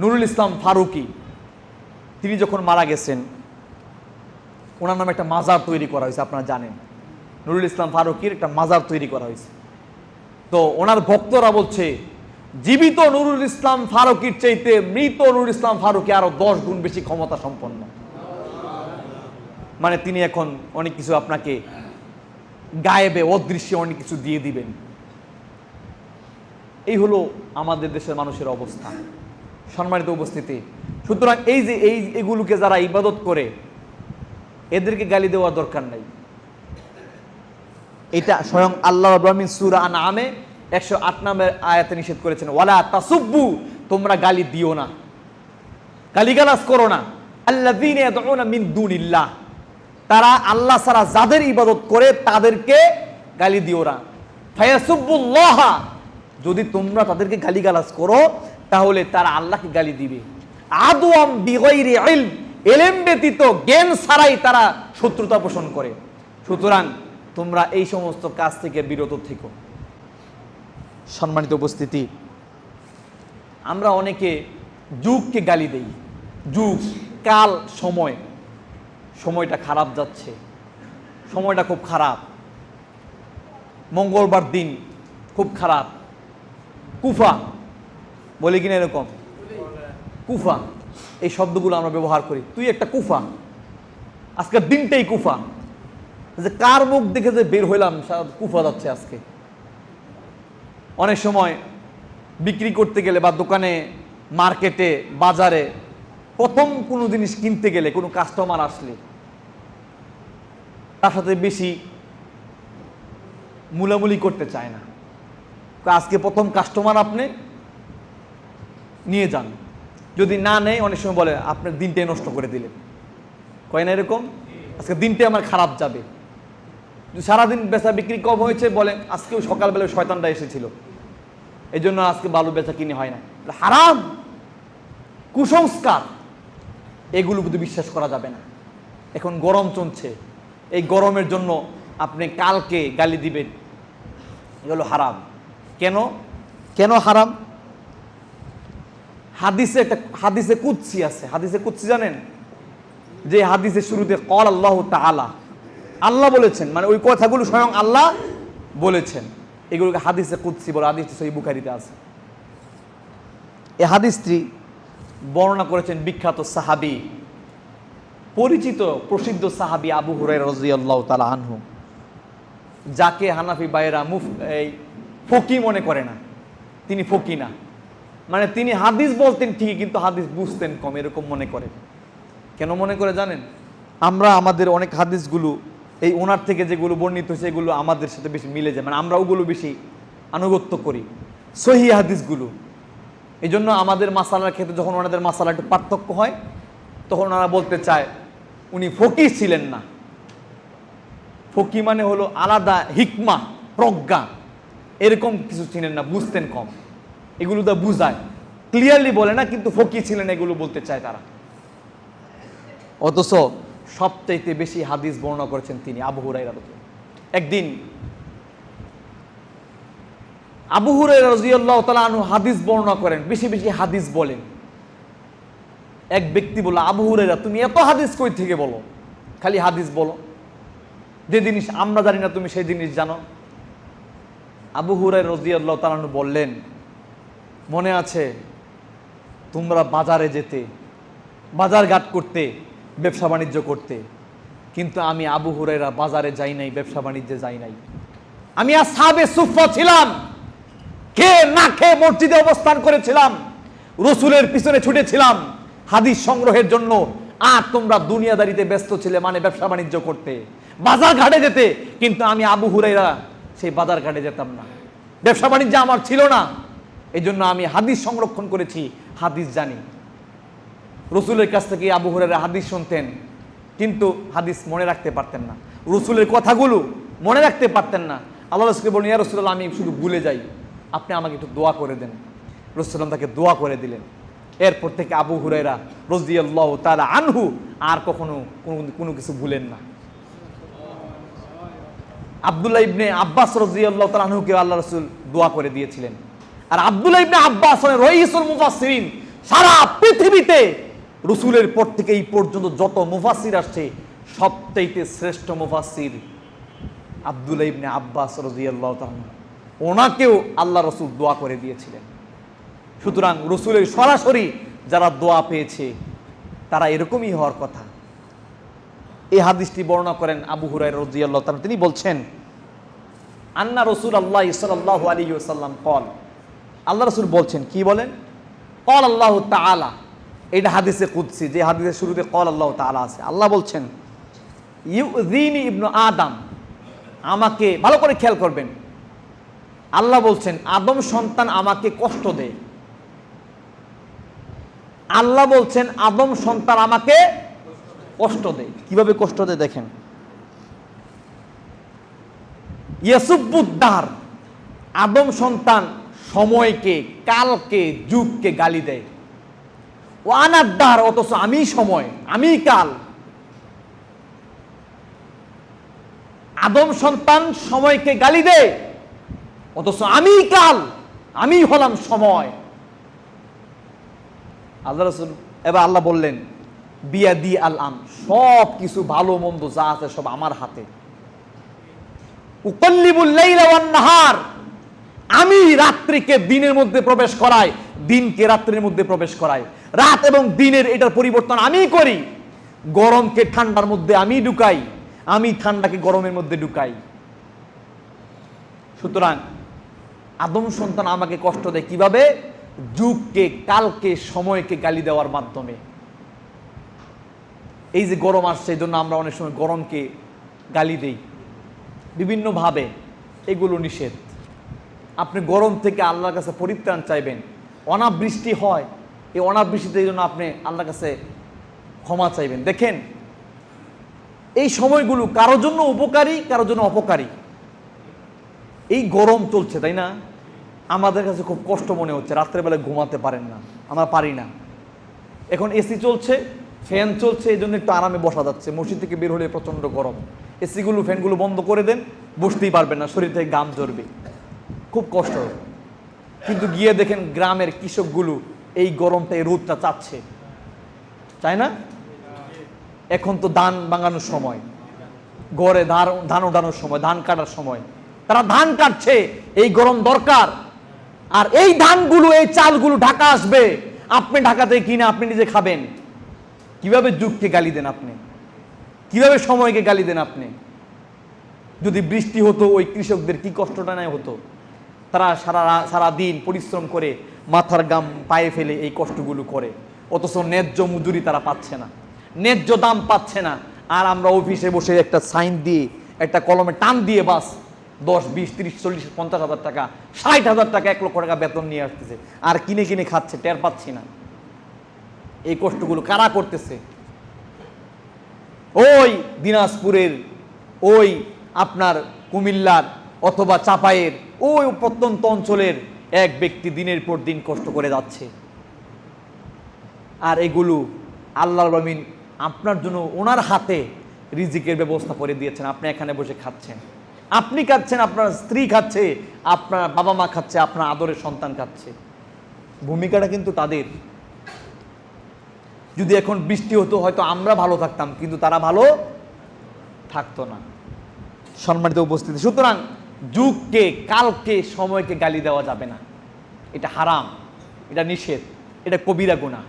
নুরুল ইসলাম ফারুকি, তিনি যখন মারা গেছেন, ওনার নামে একটা মাজার তৈরি করা হয়েছে, আপনারা জানেন। নুরুল ইসলাম ফারুকির একটা মাজার তৈরি করা হয়েছে। তো ওনার ভক্তরা বলছে, জীবিত নুরুল ইসলাম ফারুকির চাইতে মৃত নুরুল ইসলাম ফারুকি আরও দশ গুণ বেশি ক্ষমতা সম্পন্ন মানে তিনি এখন অনেক কিছু আপনাকে গায়েবে, অদৃশ্যে অনেক কিছু দিয়ে দিবেন। এই হলো আমাদের দেশের মানুষের অবস্থা। সম্মানিত উপস্থিতি। সুতরাং এই যে এই এগুলোকে যারা ইবাদত করে, এদেরকে গালি দেওয়ার দরকার নাই। এটা স্বয়ং আল্লাহ রহমিন সুরা আন আমে একশো আট নামের আয়াতে নিষেধ করেছেন, ওয়ালা তাসুব্বু তোমরা গালি দিও না। গালিগালাজ করো না। আল্লাহ মিন দুনিল্লাহ। তারা আল্লাহ ছাড়া যাদের ইবাদত করে, তাদেরকে গালি দিও না। ফায়াসুব্বুল্লাহ। যদি তোমরা তাদেরকে গালিগালাজ করো তাহলে তারা আল্লাহকে গালি দিবে। আদুয়াম বিগৈরি ইলম, এলেম ব্যতীত জ্ঞান ছাড়াই তারা শত্রুতা পোষণ করে। সুতরাং তোমরা এই সমস্ত কাজ থেকে বিরত থেকো। সম্মানিত উপস্থিতি, আমরা অনেকে যুগকে গালি দেই। যুগ, কাল, সময়। সময়টা খারাপ যাচ্ছে। সময়টা খুব খারাপ। মঙ্গলবার দিন খুব খারাপ। কুফা বলি কিনা এরকম? কুফা। এই শব্দগুলো আমরা ব্যবহার করি। তুই একটা কুফা। আজকের দিনটাই কুফা। যে কার মুখ দেখে যে বের হইলাম কুফা যাচ্ছে আজকে। অনেক সময় বিক্রি করতে গেলে বা দোকানে, মার্কেটে, বাজারে প্রথম কোনো জিনিস কিনতে গেলে, কোনো কাস্টমার আসলে, তার সাথে বেশি মুলামুলি করতে চায় না। আজকে প্রথম কাস্টমার আপনি নিয়ে যান। যদি না নেয়, অনেক সময় বলে, আপনার দিনটাই নষ্ট করে দিলেন। কয় না এরকম? আজকে দিনটাই আমার খারাপ যাবে। সারাদিন বেচা বিক্রি কম হয়েছে বলে, আজকেও সকালবেলা শয়তানটা এসেছিল। এই জন্য আজকে বালু বেচা কিনে হয় না। হারাম! কুসংস্কার! এগুলো কিন্তু বিশ্বাস করা যাবে না। এখন গরম চলছে। এই গরমের জন্য আপনি কালকে গালি দিবেন। এগুলো হারাম। কেন? কেন হারাম? হাদিসে একটা, হাদিসে কুৎসি আছে। হাদিসে কুৎসি জানেন? যে হাদিসের শুরুতে কল আল্লাহ তাআলা। আল্লাহ বলেছেন মানে ওই কথাগুলো স্বয়ং আল্লাহ বলেছেন। এগুলোকে হাদিসে কুৎসি বলে, হাদিসটি সহি বুখারিতে আছে। এই হাদিসটি বর্ণনা করেছেন বিখ্যাত সাহাবি, পরিচিত প্রসিদ্ধ সাহাবি আবু হুরাই রাজিয়াল্লাহ তালা আনহু, যাকে হানাফি বাইরা মুফ এই ফকি মনে করে না। তিনি ফকি না। মানে তিনি হাদিস বলতেন ঠিকই, কিন্তু হাদিস বুঝতেন কম, এরকম মনে করে। কেন মনে করে জানেন? আমরা আমাদের অনেক হাদিসগুলো, এই ওনার থেকে যেগুলো বর্ণিত এগুলো আমাদের সাথে বেশি মিলে যায়। মানে আমরা ওগুলো বেশি আনুগত্য করি, সহি হাদিসগুলো। এই জন্য আমাদের মাসালার ক্ষেত্রে যখন ওনাদের মাসালা একটু পার্থক্য হয়, তখন ওনারা বলতে চায়, উনি ফকি ছিলেন না। ফকি মানে হলো আলাদা হিকমা, প্রজ্ঞা। এরকম কিছু ছিলেন না, বুঝতেন কম। এগুলো তো বুঝায়। ক্লিয়ারলি বলে না, কিন্তু ফকি ছিলেন, এগুলো বলতে চায় তারা। অথচ সবচাইতে বেশি হাদিস বর্ণনা করেছেন তিনি, আবু হুরাই একদিন আবু হুরাই রাজিয়াল্লাহ তালা আনু হাদিস বর্ণনা করেন, বেশি বেশি হাদিস বলেন। এক ব্যক্তি বলল, আবু হুরাইরা তুমি এত হাদিস কই থেকে বলো? খালি হাদিস বলো। যে জিনিস আমরা জানি না, তুমি সেই জিনিস জানো। আবু হুরাই রাজিয়াল্লাহ তালানু বললেন মনে আছে তোমরা বাজারে যেতে, বাজার ঘাট করতে, ব্যবসা বাণিজ্য করতে। কিন্তু আমি আবু হুরাইরা বাজারে যাই নাই, ব্যবসা বাণিজ্যে যাই নাই। আমি আর সাবে সুফা ছিলাম, খেয়ে না খেয়ে মসজিদে অবস্থান করেছিলাম, রসুলের পিছনে ছুটেছিলাম, হাদিস সংগ্রহের জন্য। আর তোমরা দুনিয়াদারিতে ব্যস্ত ছিলে মানে ব্যবসা বাণিজ্য করতে। বাজার ঘাটে যেতে, কিন্তু আমি আবু হুরাইরা সেই বাজার ঘাটে যেতাম না। ব্যবসা বাণিজ্য আমার ছিল না। এই জন্য আমি হাদিস সংরক্ষণ করেছি, হাদিস জানি। রসুলের কাছ থেকে আবু হুরাইরা হাদিস শুনতেন, কিন্তু হাদিস মনে রাখতে পারতেন না। রসুলের কথাগুলো মনে রাখতে পারতেন না। আল্লাহ রসুলকে বলুন ইয়া রসুল্লাহ আমি শুধু ভুলে যাই। আপনি আমাকে একটু দোয়া করে দেন। রসুল্লাম তাকে দোয়া করে দিলেন। এরপর থেকে আবু হুরাইরা রজিয়াল্লাহ তালা আনহু আর কখনো কোনো কোনো কিছু ভুলেন না। আবদুল্লাহ ইবনে আব্বাস রাদিয়াল্লাহু তাআলা আনহুকে আল্লাহ রসুল দোয়া করে দিয়েছিলেন। আর আব্দুল্লাহ ইবনে আব্বাস হলেন রইসুল মুফাসসিরিন। সারা পৃথিবীতে রসুলের পর থেকে এই পর্যন্ত যত মুফাসির আসছে, সবচাইতে শ্রেষ্ঠ মুফাসির আব্দুল্লাহ ইবনে আব্বাস রাজিয়াল্লাহ ওনাকেও আল্লাহ রসুল দোয়া করে দিয়েছিলেন। সুতরাং রসুলের সরাসরি যারা দোয়া পেয়েছে, তারা এরকমই হওয়ার কথা। এই হাদিসটি বর্ণনা করেন আবু হুরাই রাজিয়াল্লাহ তিনি বলছেন, আন্না রসুল আল্লাহ সাল্লাহ আলী সাল্লাম কল আল্লাহ রসুল বলছেন, কি বলেন? কল আল্লাহ তাআলা। এটা হাদিসে কুদসি, যে হাদিসের শুরুতে কল আল্লাহ তাআলা আছে। আল্লাহ বলছেন ইউদিনী ইবনু আদম, আমাকে ভালো করে খেয়াল করবেন। আল্লাহ বলছেন, আদম সন্তান আমাকে কষ্ট দেয়। আল্লাহ বলছেন, আদম সন্তান আমাকে কষ্ট দেয়। কীভাবে কষ্ট দেয় দেখেন? ইয়াসুবুদ্দার আদম সন্তান সময়কে, কালকে, যুগকে গালি দেয়। ওয়ানাদ্দার অথচ আমি সময়, আমি কাল। আদম সন্তান সময়কে গালি দেয়, অথচ আমি কাল, আমি হলাম সময়। আল্লাহ রসুল, এবার আল্লাহ বললেন বিয়া দি আল আম, সব কিছু ভালো মন্দ যা আছে সব আমার হাতে। উকল্লিবুল নাহার। আমি রাত্রিকে দিনের মধ্যে প্রবেশ করাই, দিনকে রাত্রির মধ্যে প্রবেশ করাই। রাত এবং দিনের এটার পরিবর্তন আমি করি। গরমকে ঠান্ডার মধ্যে আমি ঢুকাই, আমি ঠান্ডাকে গরমের মধ্যে ঢুকাই। সুতরাং আদম সন্তান আমাকে কষ্ট দেয় কীভাবে? যুগকে, কালকে, সময়কে গালি দেওয়ার মাধ্যমে। এই যে গরম আসছে, এই জন্য আমরা অনেক সময় গরমকে গালি দেই। বিভিন্নভাবে এগুলো নিষেধ। আপনি গরম থেকে আল্লাহর কাছে পরিত্রাণ চাইবেন। অনাবৃষ্টি হয়, এই অনাবৃষ্টিতে জন্য আপনি আল্লাহর কাছে ক্ষমা চাইবেন। দেখেন, এই সময়গুলো কারোর জন্য উপকারী, কারোর জন্য অপকারী। এই গরম চলছে, তাই না? আমাদের কাছে খুব কষ্ট মনে হচ্ছে রাত্রেবেলায় ঘুমাতে পারেন না, আমরা পারি না। এখন এসি চলছে, ফ্যান চলছে, এই জন্য একটু আরামে বসা যাচ্ছে। মসজিদ থেকে বের হলে প্রচণ্ড গরম। এসিগুলো, ফ্যানগুলো বন্ধ করে দেন, বসতেই পারবেন না, শরীর থেকে গাম জ্বরবে খুব কষ্ট। কিন্তু গিয়ে দেখেন গ্রামের কৃষকগুলো এই গরমটা, এই রোদটা চাচ্ছে। চায় না? এখন তো ধান ভাঙানোর সময়। গড়ে ধান ধান ওঠানোর সময়, ধান কাটার সময়। তারা ধান কাটছে, এই গরম দরকার। আর এই ধানগুলো, এই চালগুলো ঢাকা আসবে। আপনি ঢাকাতে কিনে আপনি নিজে খাবেন। কীভাবে যুগকে গালি দেন আপনি? কীভাবে সময়কে গালি দেন আপনি? যদি বৃষ্টি হতো, ওই কৃষকদের কি কষ্টটা নেয় হতো? তারা সারা সারা দিন পরিশ্রম করে মাথার গাম পায়ে ফেলে এই কষ্টগুলো করে। অথচ ন্যায্য মজুরি তারা পাচ্ছে না। ন্যায্য দাম পাচ্ছে না। আর আমরা অফিসে বসে একটা সাইন দিয়ে, একটা কলমে টান দিয়ে বাস দশ, বিশ, তিরিশ, চল্লিশ, পঞ্চাশ হাজার টাকা, ষাট হাজার টাকা, এক লক্ষ টাকা বেতন নিয়ে আসতেছে। আর কিনে কিনে খাচ্ছে, টের পাচ্ছি না। এই কষ্টগুলো কারা করতেছে? ওই দিনাজপুরের ওই আপনার কুমিল্লার অথবা চাপায়ের ওই প্রত্যন্ত অঞ্চলের এক ব্যক্তি দিনের পর দিন কষ্ট করে যাচ্ছে। আর এগুলো আল্লাহ রবিন আপনার জন্য ওনার হাতে রিজিকের ব্যবস্থা করে দিয়েছেন। আপনি এখানে বসে খাচ্ছেন। আপনি খাচ্ছেন, আপনার স্ত্রী খাচ্ছে, আপনার বাবা মা খাচ্ছে, আপনার আদরের সন্তান খাচ্ছে। ভূমিকাটা কিন্তু তাদের। যদি এখন বৃষ্টি হতো, হয়তো আমরা ভালো থাকতাম, কিন্তু তারা ভালো থাকতো না। সম্মানিত উপস্থিতি। সুতরাং যুগকে কালকে সময়কে গালি দেওয়া যাবে না। এটা হারাম এটা নিষেধ এটা কবিরা গুণা